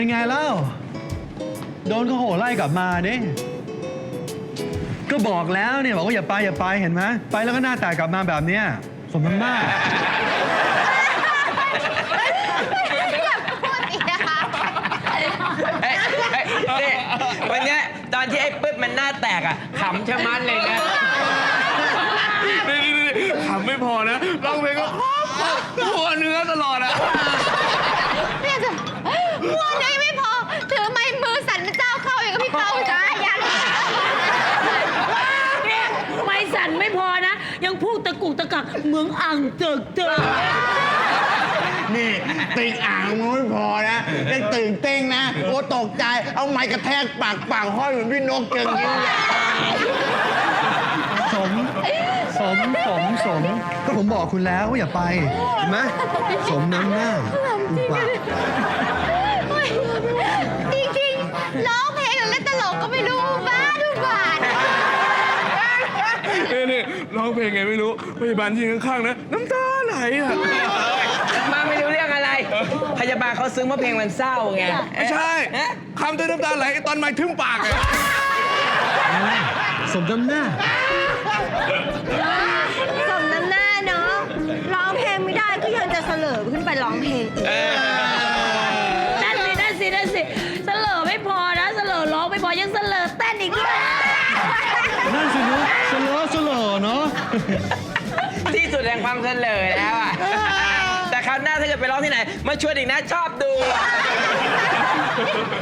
เป็นไงเล่า โดนเขาโหไล่กลับมาดิ ก็บอกแล้วเนี่ยบอกว่าอย่าไปอย่าไปเห็นไหมไปแล้วก็หน้าแตกกลับมาแบบเนี้ยสมน้ำหน้าเอ้ยเอ้ยนี่วันเนี้ยตอนที่ไอ้ปึ๊บมันหน้าแตกอะขำชะมัดเลยนะ นี่นี่นี่ขำไม่พอนะร้องเพลงก็ หัวเนื้อตลอดอะเนี่ยจะ มัวไหนไม่พอ ถือไม้มือสั่นเป็นเจ้าเข้าอย่างกับพี่เข้าจ้าอย่าเลยเนี่ยไม่สั่นไม่พอนะ ยังพูดตะกุกตะกักเหมืองอ่างเจิกเจิกนี่ติงอ่างมันไม่พอนะยังตื่นเต้นนะ โอ้ตกใจ เอาไม้กระแทกปากปากห้อยเหมือนพี่นกเกินยิ้มเลยสม สม สม สม ก็ผมบอกคุณแล้วว่าอย่าไปเห็นไหมสมน้ำหน้าอุบาท ร้องเพลงไงไม่รู้พยาบาลที่ข้างๆนะน้ำตาไหลอะมาไม่รู้เรื่องอะไร พยาบาลเขาซึ้งเพราะเพลงมันเศร้าไงไม่ใช่เอ๊ะคำด้วยน้ำตาไหลตอนไม้ทึ่มปากอะสมน้ำหน้าสมน้ำหน้าเนาะร้องเพลงไม่ได้ก็ยังจะเสลอขึ้นไปร้องเพลงอีก ที่สุดแห่งความเฉลยแล้วอะ แต่คราวหน้าถ้าเกิดไปร้องที่ไหน มาชวนอีกนะชอบดูอะ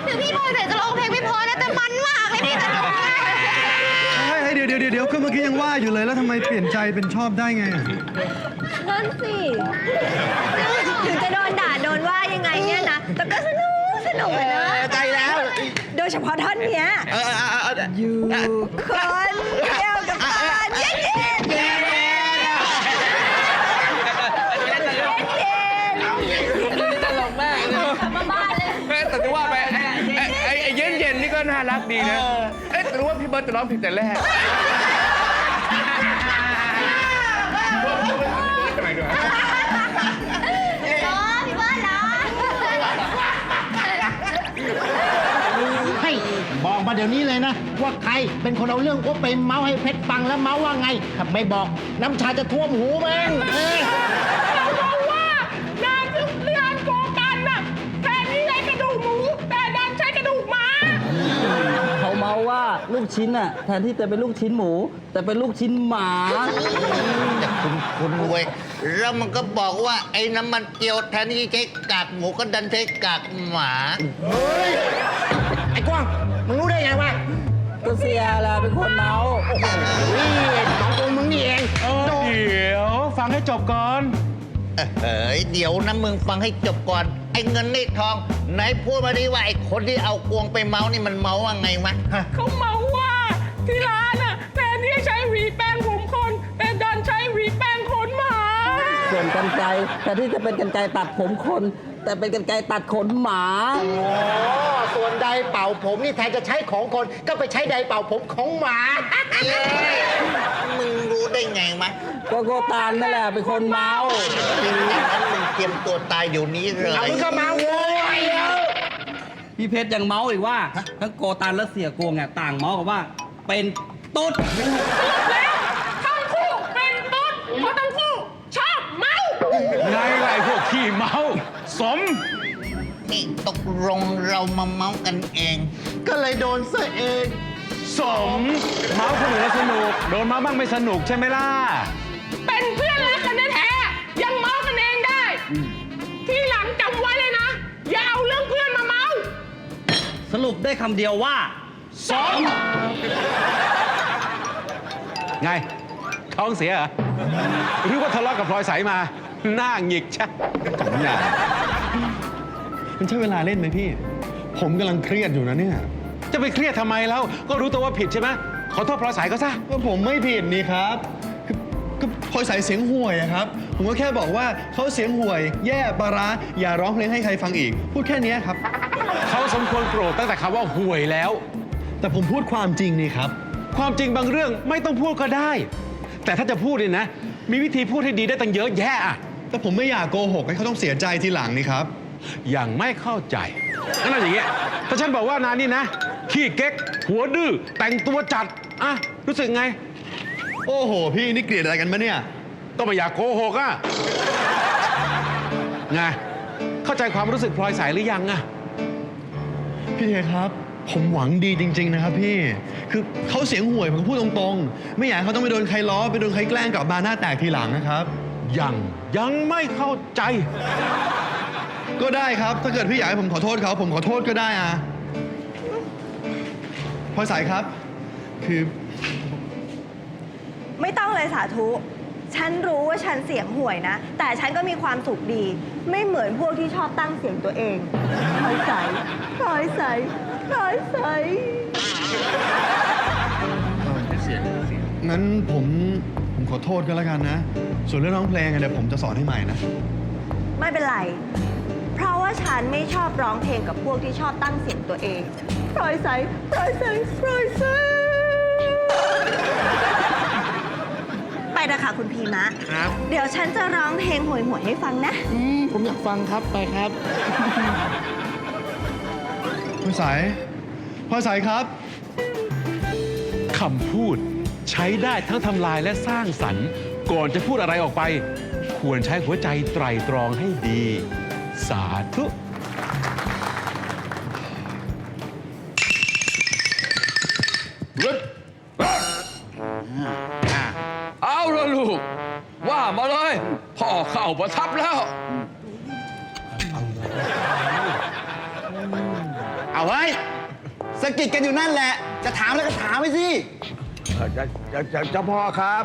ถึงพี่บอยแต่จะร้องเพลงไม่พอนะ แต่มันมากเลยพี่สนุกมากเฮ้ยเดี๋ยวเดี๋ยวเดี๋ยวก็เมื่อกี้ยังว่าอยู่เลยแล้วทำไมเปลี่ยนใจเป็นชอบได้ไงนั่นสิถึงจะโดนด่าโดนว่ายังไงเนี่ยนะ แต่ก็สนุกสนุกเลยนะ ใจแล้ว โดยเฉพาะท่อนเนี้ย เออเออเอออยู่คนเดียวกับ ก็น่ารักดีนะ เอ๊ะแต่รู้ว่าพี่เบิร์ตจะร้องผิดแต่แรกร้อนพี่บ้านร้อนให้บอกมาเดี๋ยวนี้เลยนะ ว่าใครเป็นคนเอาเรื่องโอ้ไปเมาให้เพชรฟังแล้วเมาว่าไงถ้าไม่บอกน้ำชาจะท่วมหูมึงเออ ลูกชิ้นน่ะ แทนที่จะเป็นลูกชิ้นหมู แต่เป็นลูกชิ้นหมาคุณคุณรวยแล้วมันก็บอกว่าไอ้น้ำมันเจียวแทนที่จะใช้กากหมูก็ดันใช้กากหมา เฮ้ย ไอ้กว้างมึงรู้ได้ไงวะก็เสียแหละเป็นคนเมานี่สองตัวมึงนี่เอง เดี๋ยว ฟังให้จบก่อน เฮ้ยเดี๋ยวนะมึงฟังให้จบก่อน ไอ้เงินนี่ทอง ไหนพูดมาดิว่าไอ้คนที่เอากวงไปเมานี่มันเมาว่าไงวะฮะเขาเมาว่าที่ร้านน่ะแทนที่จะใช้หวีแป้งผมคน แต่ดันใช้หวีแป้งขนหมา ส่วนกันไกรแทนที่จะเป็นกันไกรตัดผมคน แต่เป็นกันไกรตัดขนหมา อ๋อส่วนใดเป่าผมนี่แทนจะใช้ของคน ก็ไปใช้ใดเป่าผมของหมา เอ้ยมึงรู้ได้ไงวะก็โกตานนั่นแหละเป็นคนเมาอย่างนั้นมึงเตรียมตัวตายเดี๋ยวนี้เลยมึงก็เมาโว้ยพี่เพชรยังเมาอีกว่า ทั้งโกตานและเสียกวงเนี่ยต่างเมากันว่า เป็นตุ๊ดทั้งคู่เป็นตุ๊ดเพราะทั้งคู่ชอบเมา ไงไรพวกขี้เมา สม นี่ตกลงเรามาเมากันเอง ก็เลยโดนซะเอง สม เมาคนอื่นแล้วสนุก โดนเมาบ้างไม่สนุกใช่ไหมล่ะ เป็นเพื่อนรักกันแท้ๆยังเมากันเองได้ ที่หลังจำไว้เลยนะ อย่าเอาเรื่องเพื่อนมาเมาสรุปได้คำเดียวว่าสองไง ท้องเสียเหรอหรือว่าทะเลาะกับพลอยใสมา หน้าหงิกชะสองอย่าง มันใช่เวลาเล่นไหมพี่ ผมกำลังเครียดอยู่นะเนี่ยจะไปเครียดทำไมแล้ว ก็รู้ตัวว่าผิดใช่ไหมขอโทษพลอยใสก็ซะ ก็ผมไม่ผิดนี่ครับคือก็พลอยใสเสียงห่วยอะครับ ผมก็แค่บอกว่าเขาเสียงห่วย แย่ปลาร้าอย่าร้องเพลงให้ใครฟังอีก พูดแค่เนี้ยครับ เขาสมควรโกรธตั้งแต่คำว่าห่วยแล้ว แต่ผมพูดความจริงนี่ครับ ความจริงบางเรื่องไม่ต้องพูดก็ได้ แต่ถ้าจะพูดเนี่ยนะ มีวิธีพูดให้ดีได้ตั้งเยอะแยะอะ แต่ผมไม่อยากโกหกให้เขาต้องเสียใจทีหลังนี่ครับ อย่างไม่เข้าใจงั้นเอาอย่างเงี้ยถ้าฉันบอกว่านานี่นะ ขี้เก๊ก หัวดื้อ แต่งตัวจัดอะรู้สึกไง โอ้โห พี่นี่เกลียดอะไรกันมะเนี่ย ต้องไม่อยากโกหกอะไง เข้าใจความรู้สึกพลอยใสหรือยังอะพี่เทครับ ผมหวังดีจริง ๆ นะครับพี่ คือเขาเสียงห่วยผมพูดตรงๆ ไม่อยากให้เขาต้องไปโดนใครล้อไปโดนใครแกล้งกลับมาหน้าแตกทีหลังนะครับ ยังยังไม่เข้าใจ ก็ได้ครับ ถ้าเกิดพี่อยากให้ผมขอโทษเขาผมขอโทษก็ได้อะพลอยใสครับ คือไม่ต้องเลยสาธุ ฉันรู้ว่าฉันเสียงห่วยนะ แต่ฉันก็มีความสุขดี ไม่เหมือนพวกที่ชอบตั้งเสียงตัวเองพลอยใสพลอยใสพลอยใสงั้นผมผมขอโทษก็แล้วกันนะ ส่วนเรื่องร้องเพลงอะเดี๋ยวผมจะสอนให้ใหม่นะ ไม่เป็นไรเพราะ ว่าฉันไม่ชอบร้องเพลงกับพวกที่ชอบตั้งเสียงตัวเองพลอยใสพลอยใสพลอยใสไปนะคะคุณพีมะ ครับ เดี๋ยวฉันจะร้องเพลงห่วยๆให้ฟังนะ อืมผมอยากฟังครับไปครับพลอยใสพลอยใสครับ คำพูดใช้ได้ทั้งทำลายและสร้างสรรค์ ก่อนจะพูดอะไรออกไป ควรใช้หัวใจไตรตรองให้ดี สาธุเอาละลูก ว่ามาเลย พ่อเข้าประทับแล้ว เอาไว้สะกิดกันอยู่นั่นแหละ จะถามแล้วก็ถามไปสิจะจะจะเจ้าพ่อครับ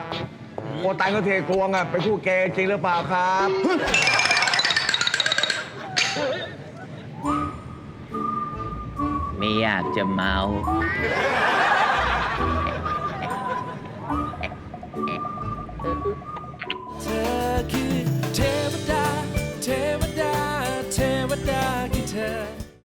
โคตันก็เทกวงอะเป็นคู่เกย์จริงหรือเปล่าครับ ไม่อยากจะเมา